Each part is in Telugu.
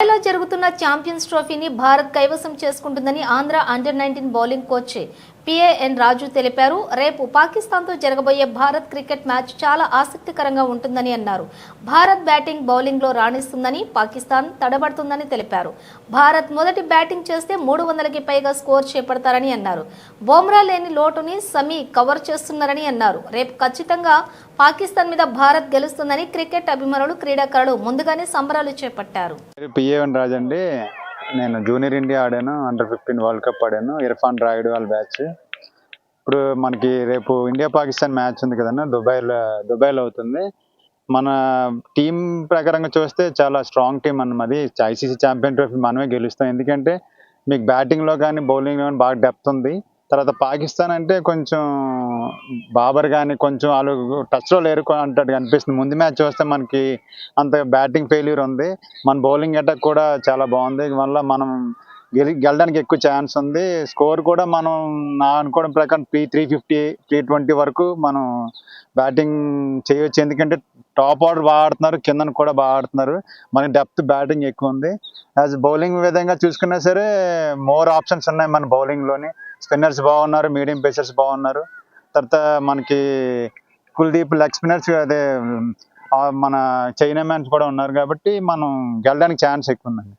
లో జరుగుతున్న ఛాంపియన్స్ ట్రోఫీని భారత్ కైవసం చేసుకుంటుందని Andhra under nineteen bowling coach P A N Raju తెలిపారు రేపు పాకిస్తాన్తో జరగబోయే భారత్ క్రికెట్ మ్యాచ్ చాలా ఆసక్తికరంగా ఉంటుందని అన్నారు. భారత్ బ్యాటింగ్ బౌలింగ్లో రాణిస్తుందని పాకిస్తాన్ తడబడుతుందని తెలిపారు. భారత్ మొదటి బ్యాటింగ్ చేస్తే మూడు వందలకి పైగా స్కోర్ చేపడతారని అన్నారు. బోమ్రా లేని లోటుని సమీ కవర్ చేస్తున్నారని అన్నారు. రేపు ఖచ్చితంగా పాకిస్తాన్ మీద భారత్ గెలుస్తుందని క్రికెట్ అభిమానులు క్రీడాకారులు ముందుగానే సంబరాలు చేపట్టారు. అండి. నేను జూనియర్ ఇండియా ఆడాను అండర్ ఫిఫ్టీన్ వరల్డ్ కప్ ఆడాను ఇర్ఫాన్ రాయుడు వాళ్ళ బ్యాచ్ ఇప్పుడు మనకి రేపు ఇండియా పాకిస్తాన్ మ్యాచ్ ఉంది కదన్నా దుబాయ్లో దుబాయ్లో అవుతుంది. మన టీం ప్రకారంగా చూస్తే చాలా స్ట్రాంగ్ టీం అన్నమాది ఐసీసీ ఛాంపియన్ ట్రోఫీ మనమే గెలుస్తాం. ఎందుకంటే మీకు బ్యాటింగ్లో కానీ బౌలింగ్లో కానీ బాగా డెప్త్ ఉంది. తర్వాత పాకిస్తాన్ అంటే కొంచెం బాబర్ కానీ కొంచెం వాళ్ళు టచ్లో లేరు అంటట్టు అనిపిస్తుంది. ముందు మ్యాచ్ చూస్తే మనకి అంత బ్యాటింగ్ ఫెయిల్యూర్ ఉంది. మన బౌలింగ్ అటాక్ కూడా చాలా బాగుంది. వల్ల మనం గెలి గెలడానికి ఎక్కువ ఛాన్స్ ఉంది. స్కోర్ కూడా మనం నా అనుకోవడం ప్రకారం three three fifty three twenty వరకు మనం బ్యాటింగ్ చేయవచ్చు ఎందుకంటే టాప్ ఆర్డర్ బాగా ఆడుతున్నారు. కిందన కూడా బాగా ఆడుతున్నారు. మనకి డెప్త్ బ్యాటింగ్ ఎక్కువ ఉంది. యాజ్ బౌలింగ్ విధంగా చూసుకున్నా సరే మోర్ ఆప్షన్స్ ఉన్నాయి మన బౌలింగ్లోని స్పిన్నర్స్ బాగున్నారు మీడియం పేసర్స్ బాగున్నారు. తర్వాత మనకి కుల్దీప్ లెగ్ స్పిన్నర్స్ అదే మన చైనా మ్యాన్స్ కూడా ఉన్నారు కాబట్టి మనం గెలడానికి ఛాన్స్ ఎక్కువ ఉందండి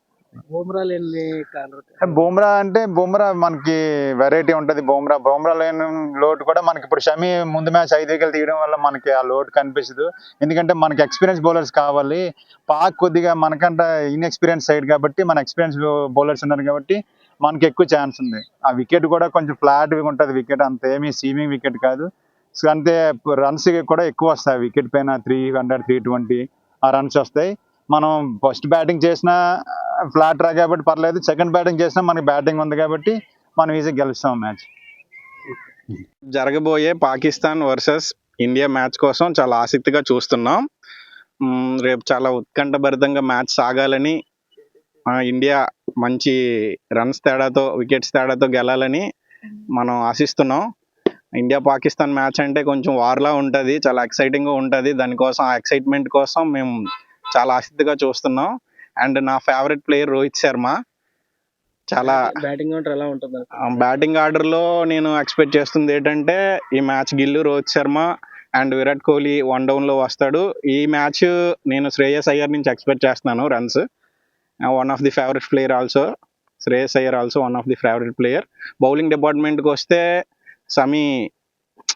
బూమ్రా లేని కారణం బుమ్రా అంటే బుమ్రా మనకి వెరైటీ ఉంటది బుమ్రా. బుమ్రా లేని లోటు కూడా మనకి ఇప్పుడు షమి ముందు మ్యాచ్ ఐదు వికెట్లు తీయడం వల్ల మనకి ఆ లోటు కనిపిస్తుంది. ఎందుకంటే మనకి ఎక్స్పీరియన్స్ బౌలర్స్ కావాలి. పాక్ కొద్దిగా మనకంటే ఇన్ఎక్స్పీరియన్స్ సైడ్ కాబట్టి మన ఎక్స్పీరియన్స్ బౌలర్స్ ఉన్నారు కాబట్టి మనకి ఎక్కువ ఛాన్స్ ఉంది. ఆ వికెట్ కూడా కొంచెం ఫ్లాట్గా ఉంటుంది వికెట్ అంత ఏమీ సీమింగ్ వికెట్ కాదు. సో అంతే రన్స్ కూడా ఎక్కువ వస్తాయి. వికెట్ పైన త్రీ హండ్రెడ్ త్రీ ట్వంటీ ఆ రన్స్ వస్తాయి. మనం ఫస్ట్ బ్యాటింగ్ చేసినా ఫ్లాట్ రా కాబట్టి పర్లేదు. సెకండ్ బ్యాటింగ్ చేసినా మనకి బ్యాటింగ్ ఉంది కాబట్టి మనం ఈజీగా గెలుస్తాం మ్యాచ్ జరగబోయే పాకిస్తాన్ వర్సెస్ ఇండియా మ్యాచ్ కోసం చాలా ఆసక్తిగా చూస్తున్నాం. రేపు చాలా ఉత్కంఠభరితంగా మ్యాచ్ సాగాలని ఆ, ఇండియా మంచి రన్స్ తేడాతో వికెట్స్ తేడాతో గెలాలని మనం ఆశిస్తున్నాం. ఇండియా పాకిస్తాన్ మ్యాచ్ అంటే కొంచెం వార్లా ఉంటుంది చాలా ఎక్సైటింగ్గా ఉంటుంది. దానికోసం ఆ ఎక్సైట్మెంట్ కోసం మేము చాలా ఆసక్తిగా చూస్తున్నాం. అండ్ నా ఫేవరెట్ ప్లేయర్ రోహిత్ శర్మ. చాలా బ్యాటింగ్ కౌంటర్ ఎలా ఉంటుంది బ్యాటింగ్ ఆర్డర్లో నేను ఎక్స్పెక్ట్ చేస్తుంది ఏంటంటే ఈ match Gill Rohit Sharma and Virat Kohli one డౌన్లో వస్తాడు. ఈ మ్యాచ్ నేను శ్రేయస్ అయ్యర్ నుంచి ఎక్స్పెక్ట్ చేస్తున్నాను runs. One of the favourite player also Shreyas Iyer also one of the favourite player bowling డిపార్ట్మెంట్కి వస్తే సమీ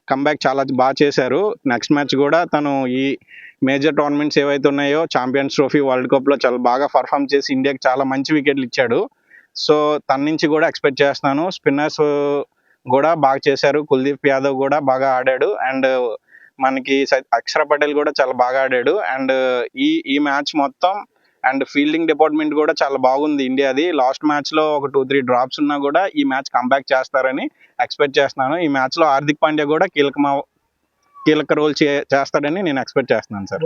కంబ్యాక్ చాలా బాగా చేశారు. నెక్స్ట్ మ్యాచ్ కూడా తను ఈ మేజర్ టోర్నమెంట్స్ ఏవైతే ఉన్నాయో ఛాంపియన్స్ ట్రోఫీ వరల్డ్ కప్లో చాలా బాగా పర్ఫామ్ చేసి ఇండియాకి చాలా మంచి వికెట్లు ఇచ్చాడు. సో తన నుంచి కూడా ఎక్స్పెక్ట్ చేస్తున్నాను. స్పిన్నర్స్ కూడా బాగా చేశారు. కుల్దీప్ యాదవ్ కూడా బాగా ఆడాడు. అండ్ మనకి అక్షర పటేల్ కూడా చాలా బాగా ఆడాడు. అండ్ ఈ ఈ మ్యాచ్ మొత్తం అండ్ ఫీల్డింగ్ డిపార్ట్మెంట్ కూడా చాలా బాగుంది ఇండియాది. లాస్ట్ మ్యాచ్లో ఒక టూ త్రీ డ్రాప్స్ ఉన్నా కూడా ఈ మ్యాచ్ కంబ్యాక్ చేస్తారని ఎక్స్పెక్ట్ చేస్తున్నాను. ఈ మ్యాచ్లో హార్దిక్ పాండ్యా కూడా కీలక కీలక రోల్ చేస్తాడని నేను ఎక్స్పెక్ట్ చేస్తున్నాను సార్.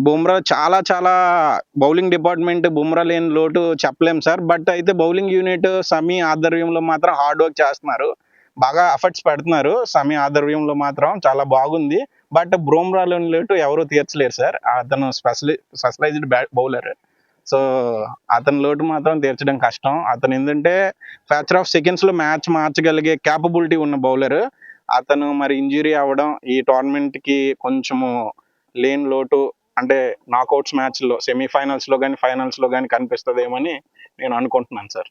బుమ్రా చాలా చాలా బౌలింగ్ డిపార్ట్మెంట్ బుమ్రా లేని లోటు చెప్పలేం సార్. బట్ అయితే బౌలింగ్ యూనిట్ సమీ ఆధ్వర్యంలో మాత్రం హార్డ్ వర్క్ చేస్తున్నారు. బాగా ఎఫర్ట్స్ పెడుతున్నారు. సమీ ఆధ్వర్యంలో మాత్రం చాలా బాగుంది. బట్ బ్రోమ్రాలోని లోటు ఎవరు తీర్చలేరు సార్. అతను special specialized bat bowler. So అతని లోటు మాత్రం తీర్చడం కష్టం. అతను ఏంటంటే ఫ్యాచర్ ఆఫ్ సెకండ్స్లో మ్యాచ్ మార్చగలిగే క్యాపబిలిటీ ఉన్న బౌలర్. అతను మరి ఇంజురీ అవ్వడం ఈ టోర్నమెంట్కి కొంచెము లేని లోటు అంటే నాకౌట్స్ మ్యాచ్లో సెమీఫైనల్స్లో కానీ ఫైనల్స్లో కానీ కనిపిస్తుందేమని నేను అనుకుంటున్నాను సార్.